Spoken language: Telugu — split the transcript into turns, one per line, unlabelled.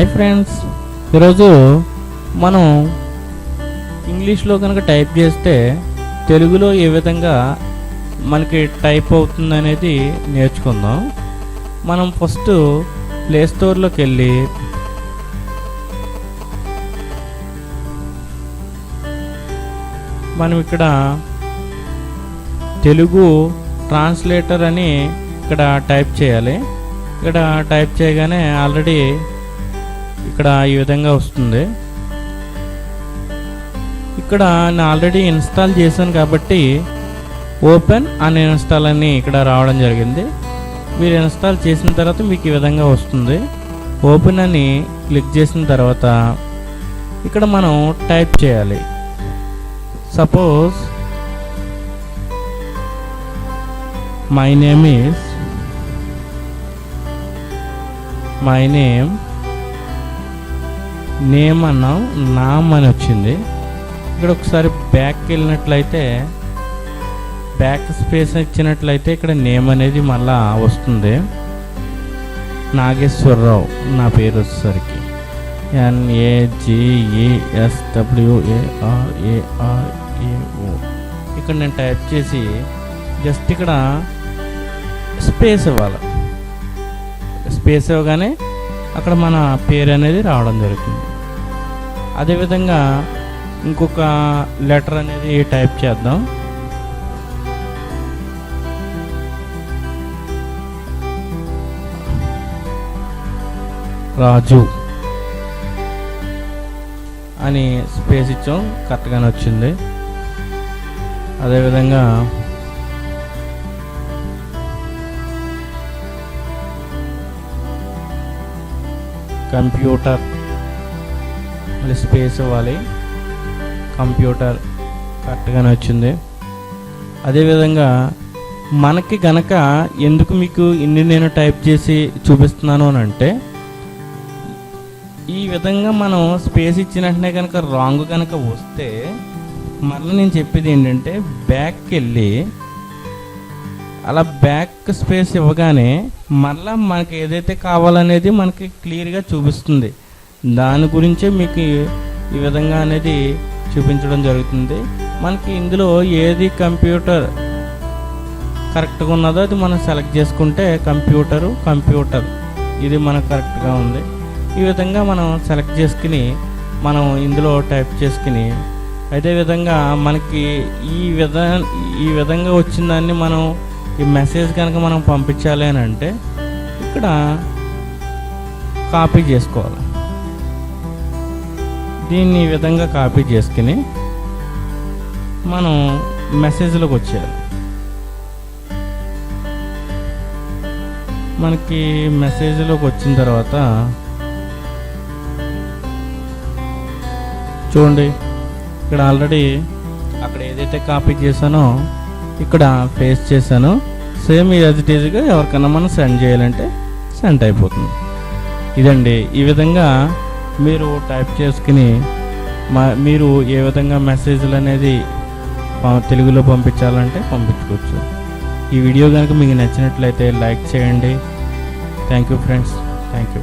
Hi friends. ఈరోజు మనం ఇంగ్లీష్లో కనుక టైప్ చేస్తే తెలుగులో ఏ విధంగా మనకి టైప్ అవుతుంది అనేది నేర్చుకుందాం. మనం ఫస్ట్ ప్లే స్టోర్లోకి వెళ్ళి మనం ఇక్కడ తెలుగు ట్రాన్స్లేటర్ అని ఇక్కడ టైప్ చేయాలి. ఇక్కడ టైప్ చేయగానే ఆల్రెడీ ఇక్కడ ఈ విధంగా వస్తుంది. ఇక్కడ నేను ఆల్రెడీ ఇన్స్టాల్ చేశాను కాబట్టి ఓపెన్ అన్ ఇన్స్టాల్ అని ఇక్కడ రావడం జరిగింది. మీరు ఇన్స్టాల్ చేసిన తర్వాత మీకు ఈ విధంగా వస్తుంది. ఓపెన్ అని క్లిక్ చేసిన తర్వాత ఇక్కడ మనం టైప్ చేయాలి. Suppose my name is my name name అన్నాం నామ్ అని వచ్చింది ఇక్కడ ఒకసారి బ్యాక్ వెళ్ళినట్లయితే బ్యాక్ స్పేస్ ఇచ్చినట్లయితే ఇక్కడ నేమ్ అనేది మళ్ళా వస్తుంది. నాగేశ్వరరావు నా పేరు వచ్చేసరికి. ఎన్ఏజిఈఎస్డబ్ల్యూఏఆర్ఏఆర్ఏఓ ఇక్కడ నేను టైప్ చేసి జస్ట్ ఇక్కడ స్పేస్ ఇవ్వాలి. స్పేస్ ఇవ్వగానే అక్కడ మన పేరు అనేది రావడం జరుగుతుంది. అదేవిధంగా ఇంకొక లెటర్ అనేది టైప్ చేద్దాం. రాజు అని స్పేస్ ఇచ్చాం కరెక్ట్గానే వచ్చింది. అదేవిధంగా కంప్యూటర్ మళ్ళీ స్పేస్ ఇవ్వాలి. కంప్యూటర్ కరెక్ట్గానే వచ్చింది. అదేవిధంగా మనకి గనక ఎందుకు మీకు ఇన్ని నేను టైప్ చేసి చూపిస్తున్నాను అని అంటే ఈ విధంగా మనం స్పేస్ ఇచ్చినట్టునే కనుక రాంగ్ కనుక వస్తే మళ్ళీ నేను చెప్పేది ఏంటంటే బ్యాక్కి వెళ్ళి అలా బ్యాక్ స్పేస్ ఇవ్వగానే మళ్ళీ మనకి ఏదైతే కావాలనేది మనకి క్లియర్గా చూపిస్తుంది. దాని గురించే మీకు ఈ విధంగా అనేది చూపించడం జరుగుతుంది. మనకి ఇందులో ఏది కంప్యూటర్ కరెక్ట్గా ఉన్నదో అది మనం సెలెక్ట్ చేసుకుంటే కంప్యూటరు కంప్యూటర్. ఇది మనకు కరెక్ట్గా ఉంది. ఈ విధంగా మనం సెలెక్ట్ చేసుకుని మనం ఇందులో టైప్ చేసుకుని అదే విధంగా మనకి ఈ విధ ఈ విధంగా వచ్చిన దాన్ని మనం ఈ మెసేజ్ కనుక మనం పంపించాలి అని అంటే ఇక్కడ కాపీ చేసుకోవాలి. దీన్ని ఈ విధంగా కాపీ చేసుకుని మనం మెసేజ్లోకి వచ్చేయాలి. మనకి మెసేజ్లోకి వచ్చిన తర్వాత చూడండి ఇక్కడ ఆల్రెడీ అక్కడ ఏదైతే కాపీ చేశానో ఇక్కడ పేస్ట్ చేశానో సేమ్ యాజ్ ఇట్ ఈజ్గా ఎవరికైనా మనం సెండ్ చేయాలంటే సెండ్ అయిపోతుంది. ఇదండి ఈ విధంగా మీరు టైప్ చేసుకుని మా మీరు ఏ విధంగా మెసేజ్లు అనేది తెలుగులో పంపించాలంటే పంపించుకోవచ్చు. ఈ వీడియో కనుక మీకు నచ్చినట్లయితే లైక్ చేయండి. Thank you friends thank you